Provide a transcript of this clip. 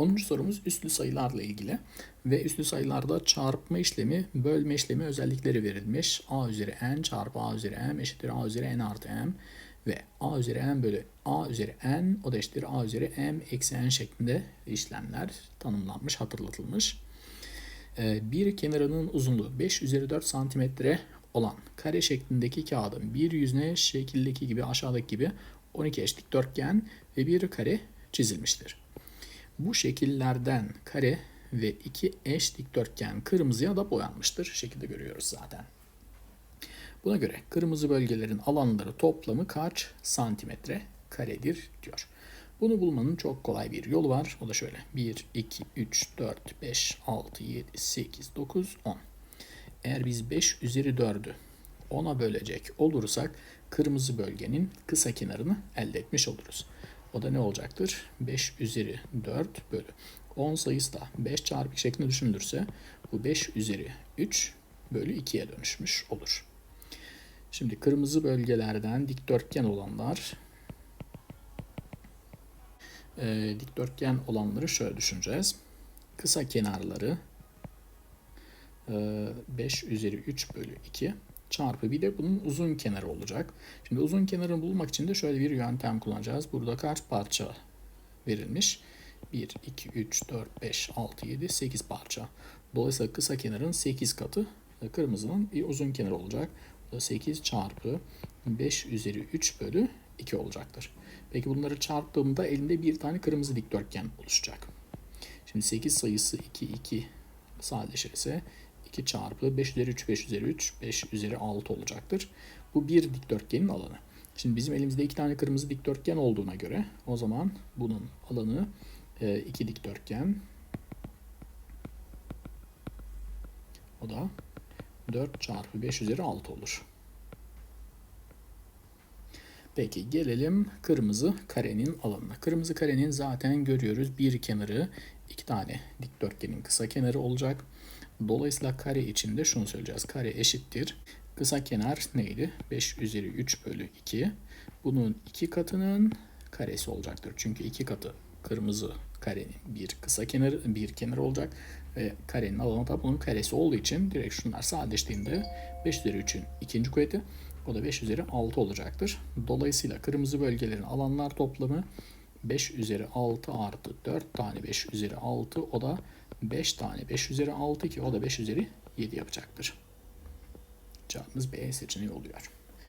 10. sorumuz üslü sayılarla ilgili ve üslü sayılarda çarpma işlemi, bölme işlemi özellikleri verilmiş. a üzeri n çarpı a üzeri m eşittir a üzeri n artı m ve a üzeri n bölü a üzeri n o da eşittir a üzeri m eksi n şeklinde işlemler tanımlanmış, hatırlatılmış. Ee, bir kenarının uzunluğu 5 üzeri 4 santimetre olan kare şeklindeki kağıdın bir yüzüne şekildeki gibi aşağıdaki gibi 12 eş dikdörtgen ve bir kare çizilmiştir. Bu şekillerden kare ve iki eş dikdörtgen kırmızıya da boyanmıştır. Şekilde görüyoruz zaten. Buna göre kırmızı bölgelerin alanları toplamı kaç santimetre karedir diyor. Bunu bulmanın çok kolay bir yolu var. O da şöyle. 1, 2, 3, 4, 5, 6, 7, 8, 9, 10. Eğer biz 5 üzeri 4'ü 10'a bölecek olursak kırmızı bölgenin kısa kenarını elde etmiş oluruz. O da ne olacaktır? 5 üzeri 4 bölü. 10 sayısı da 5 çarpı 2 şeklinde düşünülürse bu 5 üzeri 3 bölü 2'ye dönüşmüş olur. Şimdi kırmızı bölgelerden dikdörtgen olanlar e, dikdörtgen olanları şöyle düşüneceğiz. Kısa kenarları e, 5 üzeri 3 bölü 2 çarpı bir de bunun uzun kenarı olacak. Şimdi uzun kenarını bulmak için de şöyle bir yöntem kullanacağız. Burada kaç parça verilmiş? 1, 2, 3, 4, 5, 6, 7, 8 parça. Dolayısıyla kısa kenarın 8 katı kırmızının bir uzun kenarı olacak. Bu da 8 çarpı 5 üzeri 3 bölü 2 olacaktır. Peki bunları çarptığımda elinde bir tane kırmızı dikdörtgen oluşacak. Şimdi 8 sayısı 2, 2 sadeleşirse 2 çarpı 5 üzeri 3, 5 üzeri 3, 5 üzeri 6 olacaktır. Bu bir dikdörtgenin alanı. Şimdi bizim elimizde iki tane kırmızı dikdörtgen olduğuna göre o zaman bunun alanı 2 dikdörtgen. O da 4 çarpı 5 üzeri 6 olur. Peki gelelim kırmızı karenin alanına. Kırmızı karenin zaten görüyoruz bir kenarı iki tane dikdörtgenin kısa kenarı olacak. Dolayısıyla kare içinde şunu söyleyeceğiz. Kare eşittir. Kısa kenar neydi? 5 üzeri 3 bölü 2. Bunun iki katının karesi olacaktır. Çünkü iki katı kırmızı karenin bir kısa kenarı bir kenar olacak ve karenin alanı da bunun karesi olduğu için direkt şunlar sadeleştiğinde 5 üzeri 3'ün ikinci kuvveti o da 5 üzeri 6 olacaktır. Dolayısıyla kırmızı bölgelerin alanlar toplamı 5 üzeri 6 artı 4 tane 5 üzeri 6 o da 5 tane 5 üzeri 6 ki o da 5 üzeri 7 yapacaktır. Cevabımız B seçeneği oluyor.